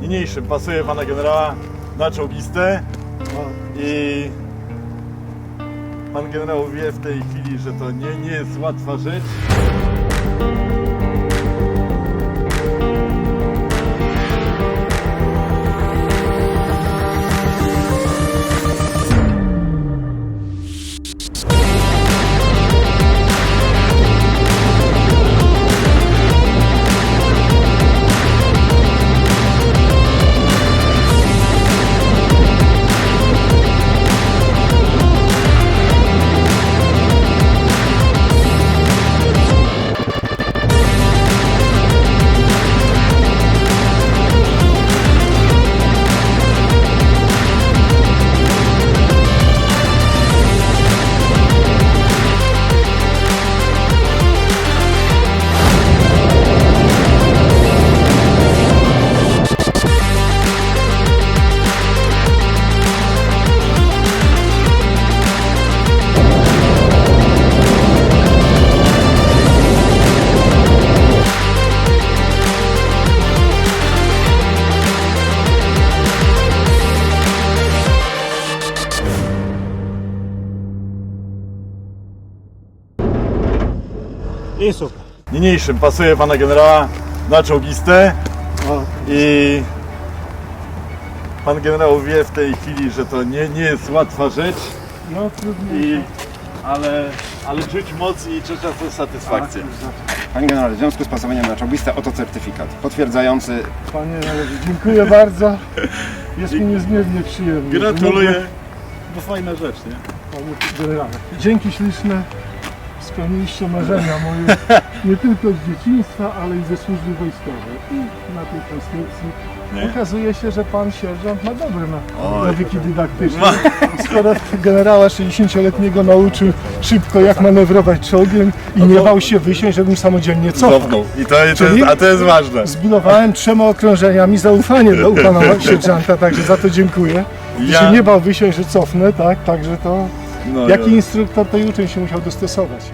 niniejszym pasuje pana generała na czołgistę i pan generał wie w tej chwili, że to nie, nie jest łatwa rzecz. I super. Niniejszym pasuje pana generała na czołgistę i pan generał wie w tej chwili, że to nie, nie jest łatwa rzecz, no trudno. i, ale, ale czuć moc i czuć na satysfakcję. Panie generale, w związku z pasowaniem na czołgistę, oto certyfikat potwierdzający Panie dziękuję bardzo. Jest mi niezmiernie przyjemnie. Gratuluję. że Bo fajna rzecz, nie? Panie generale. Dzięki śliczne. Spełniliście marzenia moje nie tylko z dzieciństwa, ale i ze służby wojskowej. I na tej konstrukcji Nie? okazuje się, że pan sierżant ma dobre na- Oj. nawyki dydaktyczne. Skoro generała 60-letniego nauczył szybko jak manewrować czołgiem i nie bał się wysiąść, żebym samodzielnie cofał. Cofnął. I to, to Czyli- jest, a to jest ważne. Zbudowałem trzema okrążeniami zaufanie dla u pana sierżanta, także za to dziękuję. Ja- się nie bał wysiąść, że cofnę, tak, także to... No, Jaki ja- instruktor, to i uczeń się musiał dostosować.